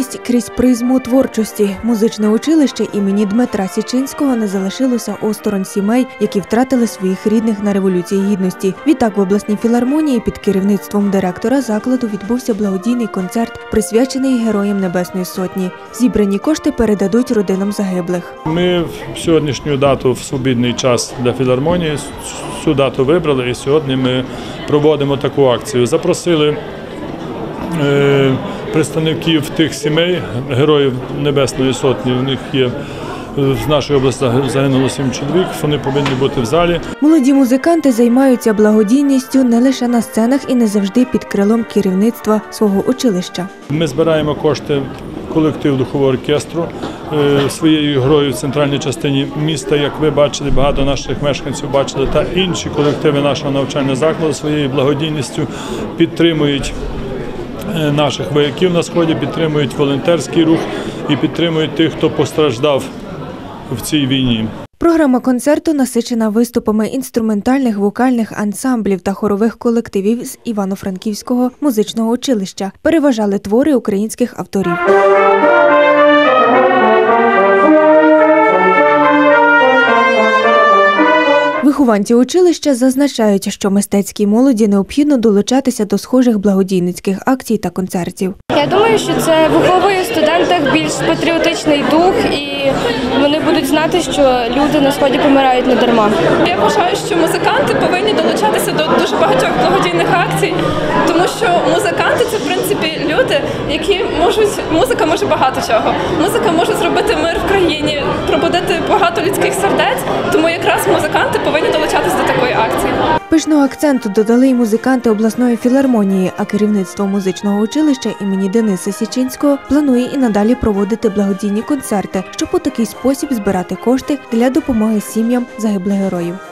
Благодійність крізь призму творчості. Музичне училище імені Дмитра Січинського не залишилося осторонь сімей, які втратили своїх рідних на революції гідності. Відтак в обласній філармонії під керівництвом директора закладу відбувся благодійний концерт, присвячений Героям Небесної Сотні. Зібрані кошти передадуть родинам загиблих. Ми в сьогоднішню дату в свобідний час для філармонії цю дату вибрали, і сьогодні ми проводимо таку акцію. Запросили е, представників тих сімей, героїв Небесної Сотні. У них є з нашої області загинуло сім чоловік. Вони повинні бути в залі. Молоді музиканти займаються благодійністю не лише на сценах і не завжди під крилом керівництва свого училища. Ми збираємо кошти колектив духового оркестру е, своєю грою в центральній частині міста. Як ви бачили, багато наших мешканців бачили, та інші колективи нашого навчального закладу своєю благодійністю підтримують. Е, Наших вояків на сході підтримують волонтерський рух і підтримують тих, хто постраждав в цій війні. Програма концерту насичена виступами інструментальних вокальних ансамблів та хорових колективів з Івано-Франківського музичного училища. Переважали твори українських авторів. Вихованці училища зазначають, що мистецькій молоді необхідно долучатися до схожих благодійницьких акцій та концертів. Я думаю, що це виховує в студентах більш патріотичний дух, і вони будуть знати, що люди на сході помирають не дарма. Я вважаю, що музиканти повинні долучатися до дуже багатьох благодійних акцій, тому що музиканти це в принципі люди, які можуть музика може багато чого. Музика може зробити мир в країні, пробудити багато людських сердець. Тому якраз повинні долучатися до такої акції. Пишного акценту додали й музиканти обласної філармонії, а керівництво музичного училища імені Дениса Січинського планує і надалі проводити благодійні концерти, щоб у такий спосіб збирати кошти для допомоги сім'ям загиблих героїв.